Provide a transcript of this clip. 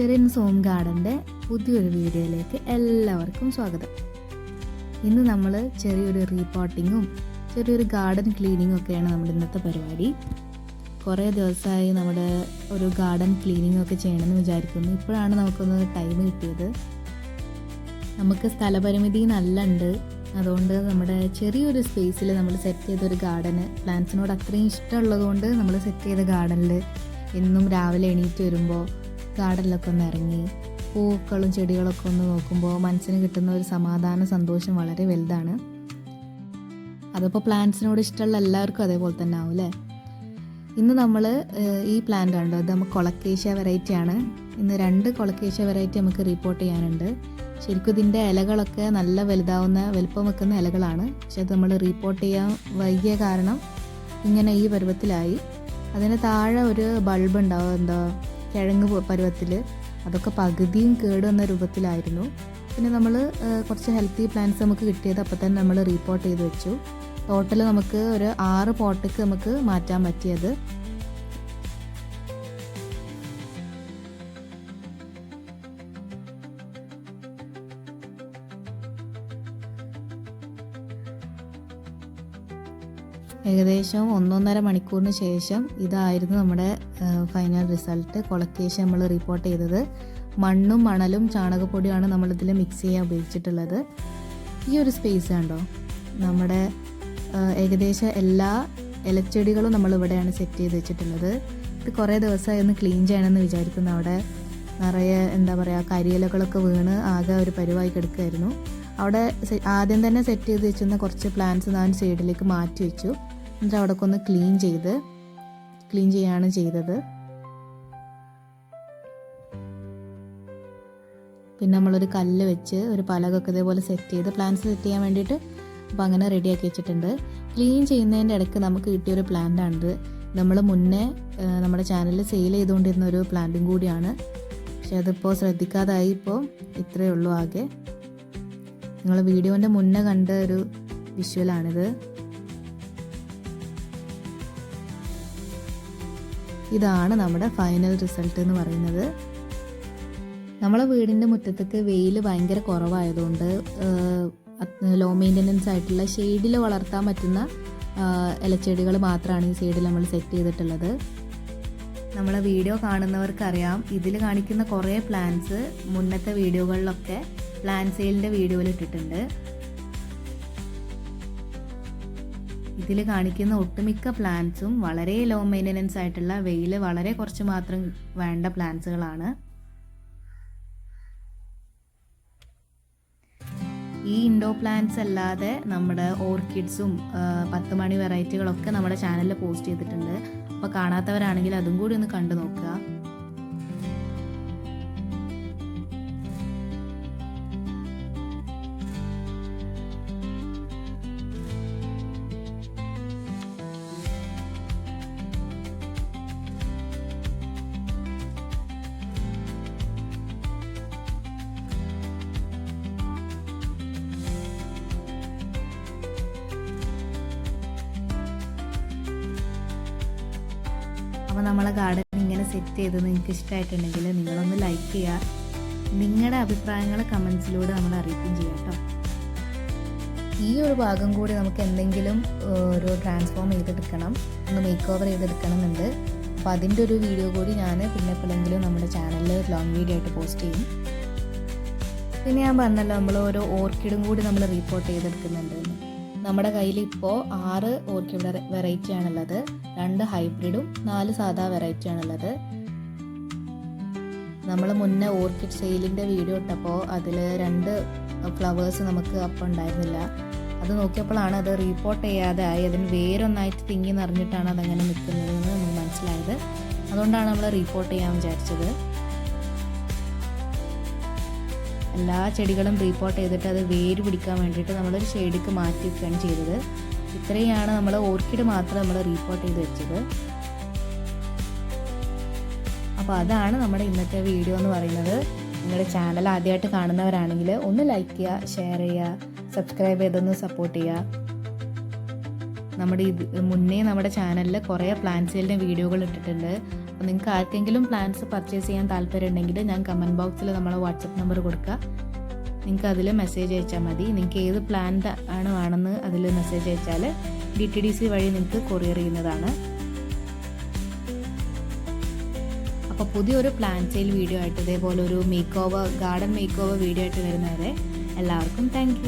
Friends സോം ഗാർഡന്റെ പുതിയൊരു വീഡിയോയിലേക്ക് എല്ലാവർക്കും സ്വാഗതം. ഇന്ന് നമ്മൾ ചെറിയൊരു റീപോട്ടിങ്ങും ചെറിയൊരു ഗാർഡൻ ക്ലീനിങ്ങും ഒക്കെയാണ് നമ്മുടെ ഇന്നത്തെ പരിപാടി. കുറേ ദിവസമായി നമ്മുടെ ഒരു ഗാർഡൻ ക്ലീനിങ്ങും ഒക്കെ ചെയ്യണമെന്ന് വിചാരിക്കുന്നു. ഇപ്പോഴാണ് നമുക്കൊന്ന് ടൈം കിട്ടിയത്. നമുക്ക് സ്ഥലപരിമിതി നല്ല ഉണ്ട് അതുകൊണ്ട് നമ്മുടെ ചെറിയൊരു സ്പേസിൽ നമ്മൾ സെറ്റ് ചെയ്തൊരു ഗാർഡന് പ്ലാന്റ്സിനോട് അത്രയും ഇഷ്ടമുള്ളതുകൊണ്ട് നമ്മൾ സെറ്റ് ചെയ്ത ഗാർഡനിൽ എന്നും രാവിലെ എണീറ്റ് വരുമ്പോൾ ഗാർഡനിലൊക്കെ ഒന്ന് ഇറങ്ങി പൂക്കളും ചെടികളൊക്കെ ഒന്ന് നോക്കുമ്പോൾ മനസ്സിന് കിട്ടുന്ന ഒരു സമാധാന സന്തോഷം വളരെ വലുതാണ്. അതിപ്പോൾ പ്ലാന്റ്സിനോട് ഇഷ്ടമുള്ള എല്ലാവർക്കും അതേപോലെ തന്നെ ആവും അല്ലേ? ഇന്ന് നമ്മൾ ഈ പ്ലാന്റ് കണ്ടോ? അത് നമുക്ക് കൊളക്കേഷ്യ വെറൈറ്റി ആണ്. ഇന്ന് രണ്ട് കൊളക്കേഷ്യ വെറൈറ്റി നമുക്ക് റിപ്പോർട്ട് ചെയ്യാനുണ്ട്. ശരിക്കും ഇതിന്റെ ഇലകളൊക്കെ നല്ല വലുതാവുന്ന വലുപ്പം വെക്കുന്ന ഇലകളാണ്. പക്ഷെ അത് നമ്മൾ റിപ്പോർട്ട് ചെയ്യാൻ വൈകിയ കാരണം ഇങ്ങനെ ഈ പരുവത്തിലായി. അതിന് താഴെ ഒരു ബൾബ് ഉണ്ടാവും എന്താ കിഴങ്ങ് പരുവത്തിൽ അതൊക്കെ പകുതിയും കേട് വന്ന രൂപത്തിലായിരുന്നു. പിന്നെ നമ്മൾ കുറച്ച് ഹെൽത്തി പ്ലാന്റ്സ് നമുക്ക് കിട്ടിയത് അപ്പോൾ തന്നെ നമ്മൾ റീപോർട്ട് ചെയ്ത് വെച്ചു. ടോട്ടൽ നമുക്ക് ഒരു ആറ് പോട്ടയ്ക്ക് നമുക്ക് മാറ്റാൻ പറ്റിയത്. ഏകദേശം ഒന്നൊന്നര മണിക്കൂറിന് ശേഷം ഇതായിരുന്നു നമ്മുടെ ഫൈനൽ റിസൾട്ട് കൊളക്കേഷൻ നമ്മൾ റിപ്പോർട്ട് ചെയ്തത്. മണ്ണും മണലും ചാണകപ്പൊടിയാണ് നമ്മളിതിൽ മിക്സ് ചെയ്യാൻ ഉപയോഗിച്ചിട്ടുള്ളത്. ഈ ഒരു സ്പേസ് കണ്ടോ? നമ്മുടെ ഏകദേശം എല്ലാ ഇലച്ചെടികളും നമ്മൾ ഇവിടെയാണ് സെറ്റ് ചെയ്ത് വെച്ചിട്ടുള്ളത്. ഇത് കുറേ ദിവസമായി ഒന്ന് ക്ലീൻ ചെയ്യണമെന്ന് വിചാരിക്കുന്നു. അവിടെ നിറയെ എന്താ പറയുക കരിയിലകളൊക്കെ വീണ് ആകെ ഒരു പരിവായി കിടക്കുമായിരുന്നു അവിടെ ആദ്യം തന്നെ സെറ്റ് ചെയ്ത് വെച്ചിരുന്ന കുറച്ച് പ്ലാന്റ്സ് ഞാൻ സൈഡിലേക്ക് മാറ്റി വെച്ചു. എന്നിട്ട് അവിടെ ഒന്ന് ക്ലീൻ ചെയ്ത് ക്ലീൻ ചെയ്യാണ് ചെയ്തത്. പിന്നെ നമ്മളൊരു കല്ല് വെച്ച് ഒരു പലകൊക്കെ ഇതേപോലെ സെറ്റ് ചെയ്ത് പ്ലാന്റ്സ് സെറ്റ് ചെയ്യാൻ വേണ്ടിയിട്ട് അപ്പോൾ അങ്ങനെ റെഡിയാക്കി വെച്ചിട്ടുണ്ട്. ക്ലീൻ ചെയ്യുന്നതിന്റെ ഇടയ്ക്ക് നമുക്ക് കിട്ടിയൊരു പ്ലാന്റാണിത് നമ്മൾ മുന്നേ നമ്മുടെ ചാനലിൽ സെയിൽ ചെയ്തുകൊണ്ടിരുന്ന ഒരു പ്ലാന്റും കൂടിയാണ്. പക്ഷെ അതിപ്പോൾ ശ്രദ്ധിക്കാതായി ഇപ്പോൾ ഇത്രയേ ഉള്ളൂ ആകെ. നിങ്ങൾ വീഡിയോന്റെ മുന്നേ കണ്ട ഒരു വിഷ്വലാണിത് ഇതാണ് നമ്മുടെ ഫൈനൽ റിസൾട്ട് എന്ന് പറയുന്നത്. നമ്മളെ വീടിന്റെ മുറ്റത്തേക്ക് വെയിൽ ഭയങ്കര കുറവായതുകൊണ്ട് ലോ മെയിന്റനൻസ് ആയിട്ടുള്ള ഷെയ്ഡിൽ വളർത്താൻ പറ്റുന്ന ഇലച്ചെടികൾ മാത്രമാണ് ഈ സൈഡിൽ നമ്മൾ സെറ്റ് ചെയ്തിട്ടുള്ളത്. നമ്മളെ വീഡിയോ കാണുന്നവർക്കറിയാം ഇതിൽ കാണിക്കുന്ന കുറേ പ്ലാൻസ് മുന്നത്തെ വീഡിയോകളിലൊക്കെ പ്ലാൻ സെയിലിന്റെ വീഡിയോയിൽ ഇട്ടിട്ടുണ്ട്. ഇതിൽ കാണിക്കുന്ന ഒട്ടുമിക്ക പ്ലാന്റ്സും വളരെ ലോ മെയിന്റനൻസ് ആയിട്ടുള്ള വെയിൽ വളരെ കുറച്ച് മാത്രം വേണ്ട പ്ലാന്റ്സുകളാണ് ഈ ഇൻഡോ പ്ലാന്റ്സ് അല്ലാതെ നമ്മുടെ ഓർക്കിഡ്സും പത്ത് മണി വെറൈറ്റികളൊക്കെ നമ്മുടെ ചാനലിൽ പോസ്റ്റ് ചെയ്തിട്ടുണ്ട്. അപ്പോൾ കാണാത്തവരാണെങ്കിൽ അതും കൂടി ഒന്ന് കണ്ടു നോക്കുക. അപ്പോൾ നമ്മളെ ഗാർഡൻ ഇങ്ങനെ സെറ്റ് ചെയ്ത് നിങ്ങൾക്ക് ഇഷ്ടമായിട്ടുണ്ടെങ്കിൽ നിങ്ങളൊന്ന് ലൈക്ക് ചെയ്യുക നിങ്ങളുടെ അഭിപ്രായങ്ങൾ കമൻസിലൂടെ നമ്മൾ അറിയിക്കുകയും ചെയ്യാം കേട്ടോ ഈ ഒരു ഭാഗം കൂടി നമുക്ക് എന്തെങ്കിലും ഒരു ട്രാൻസ്ഫോം ചെയ്തെടുക്കണം ഒന്ന് മേക്ക് ഓവർ ചെയ്തെടുക്കണം എന്നുണ്ട് അപ്പോൾ അതിന്റെ ഒരു വീഡിയോ കൂടി ഞാൻ പിന്നെ എപ്പോഴെങ്കിലും നമ്മുടെ ചാനലിൽ ലോങ് വീഡിയോ ആയിട്ട് പോസ്റ്റ് ചെയ്യും. പിന്നെ ഞാൻ പറഞ്ഞല്ലോ നമ്മൾ ഓരോ ഓർക്കിഡും കൂടി നമ്മൾ റീപ്പോർട്ട് ചെയ്തെടുക്കുന്നുണ്ട് നമ്മുടെ കയ്യിൽ ഇപ്പോൾ ആറ് ഓർക്കിഡ് വെറൈറ്റി ആണുള്ളത് രണ്ട് ഹൈബ്രിഡും നാല് സാധാ വെറൈറ്റി ആണുള്ളത് നമ്മൾ മുന്നേ ഓർക്കിഡ് സെയിലിന്റെ വീഡിയോ ഇട്ടപ്പോൾ അതിൽ രണ്ട് ഫ്ലവേഴ്സ് നമുക്ക് അപ്പം ഉണ്ടായിരുന്നില്ല. അത് നോക്കിയപ്പോഴാണ് അത് റീപ്പോർട്ട് ചെയ്യാതെ ആയി. അതിന് വേരൊന്നായിട്ട് തിങ്ങി നിറഞ്ഞിട്ടാണ് അതങ്ങനെ നിൽക്കുന്നതെന്ന് നമ്മൾ മനസ്സിലായത്. അതുകൊണ്ടാണ് നമ്മൾ റീപ്പോർട്ട് ചെയ്യാൻ വിചാരിച്ചത്. എല്ലാ ചെടികളും റീപ്പോർട്ട് ചെയ്തിട്ട് അത് വേര് പിടിക്കാൻ വേണ്ടിയിട്ട് നമ്മളൊരു ഷെയ്ഡിക്ക് മാറ്റി വെക്കുകയാണ് ചെയ്തത്. ഇത്രയാണ് നമ്മൾ ഓർക്കിഡ് മാത്രം നമ്മൾ റീപ്പോർട്ട് ചെയ്ത് വെച്ചത്. അപ്പോൾ അതാണ് നമ്മുടെ ഇന്നത്തെ വീഡിയോ എന്ന് പറയുന്നത്. നിങ്ങളുടെ ചാനൽ ആദ്യമായിട്ട് കാണുന്നവരാണെങ്കിൽ ഒന്ന് ലൈക്ക് ചെയ്യുക ഷെയർ ചെയ്യുക സബ്സ്ക്രൈബ് ചെയ്തൊന്ന് സപ്പോർട്ട് ചെയ്യുക. നമ്മുടെ ഇത് മുന്നേ നമ്മുടെ ചാനലിൽ കുറേ പ്ലാന്റ്സുകളുടെ വീഡിയോകൾ ഇട്ടിട്ടുണ്ട്. അപ്പോൾ നിങ്ങൾക്ക് ആർക്കെങ്കിലും പ്ലാൻസ് പർച്ചേസ് ചെയ്യാൻ താല്പര്യം ഉണ്ടെങ്കിൽ ഞാൻ കമന്റ് ബോക്സിൽ നമ്മളെ വാട്സപ്പ് നമ്പർ കൊടുക്കുക നിങ്ങൾക്ക് അതിൽ മെസ്സേജ് അയച്ചാൽ മതി. നിങ്ങൾക്ക് ഏത് പ്ലാൻ ആണ് വേണമെന്ന് അതിൽ മെസ്സേജ് അയച്ചാൽ ഡി ടി ഡി സി വഴി നിങ്ങൾക്ക് കൊറിയർ ചെയ്യുന്നതാണ്. അപ്പോൾ പുതിയൊരു പ്ലാൻ സെയിൽ വീഡിയോ ആയിട്ട് ഇതേപോലെ ഒരു makeover garden makeover video ആയിട്ട് വരുന്നവരെ എല്ലാവർക്കും താങ്ക്